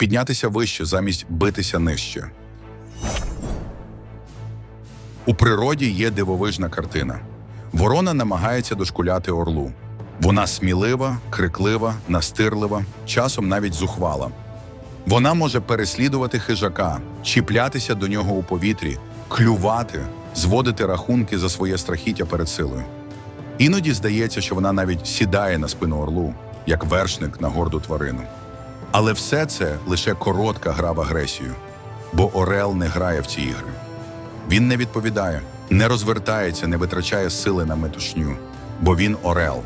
піднятися вище замість битися нижче. У природі є дивовижна картина. Ворона намагається дошкуляти орлу. Вона смілива, криклива, настирлива, часом навіть зухвала. Вона може переслідувати хижака, чіплятися до нього у повітрі, клювати, зводити рахунки за своє страхіття перед силою. Іноді здається, що вона навіть сідає на спину орлу, як вершник на горду тварину. Але все це лише коротка гра в агресію, бо Орел не грає в ці ігри. Він не відповідає, не розвертається, не витрачає сили на метушню, бо він Орел.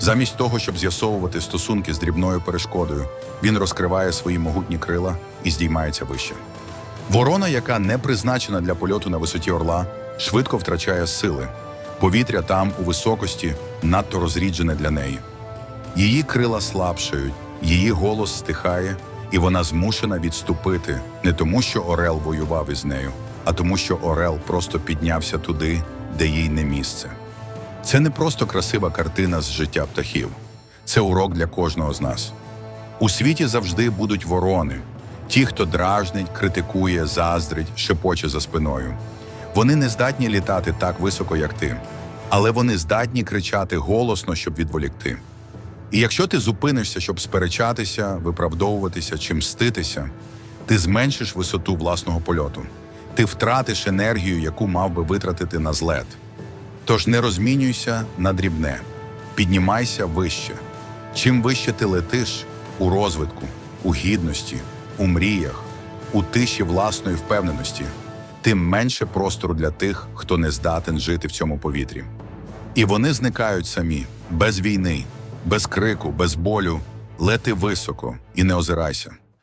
Замість того, щоб з'ясовувати стосунки з дрібною перешкодою, він розкриває свої могутні крила і здіймається вище. Ворона, яка не призначена для польоту на висоті орла, швидко втрачає сили. Повітря там, у високості, надто розріджене для неї. Її крила слабшають, її голос стихає, і вона змушена відступити не тому, що Орел воював із нею, а тому, що Орел просто піднявся туди, де їй не місце. Це не просто красива картина з життя птахів, це урок для кожного з нас. У світі завжди будуть ворони, ті, хто дражнить, критикує, заздрить, шепоче за спиною. Вони не здатні літати так високо, як ти, але вони здатні кричати голосно, щоб відволікти. І якщо ти зупинишся, щоб сперечатися, виправдовуватися чи мститися, ти зменшиш висоту власного польоту. Ти втратиш енергію, яку мав би витратити на злет. Тож не розмінюйся на дрібне, піднімайся вище. Чим вище ти летиш у розвитку, у гідності, у мріях, у тиші власної впевненості, тим менше простору для тих, хто не здатен жити в цьому повітрі. І вони зникають самі, без війни, без крику, без болю. Лети високо і не озирайся.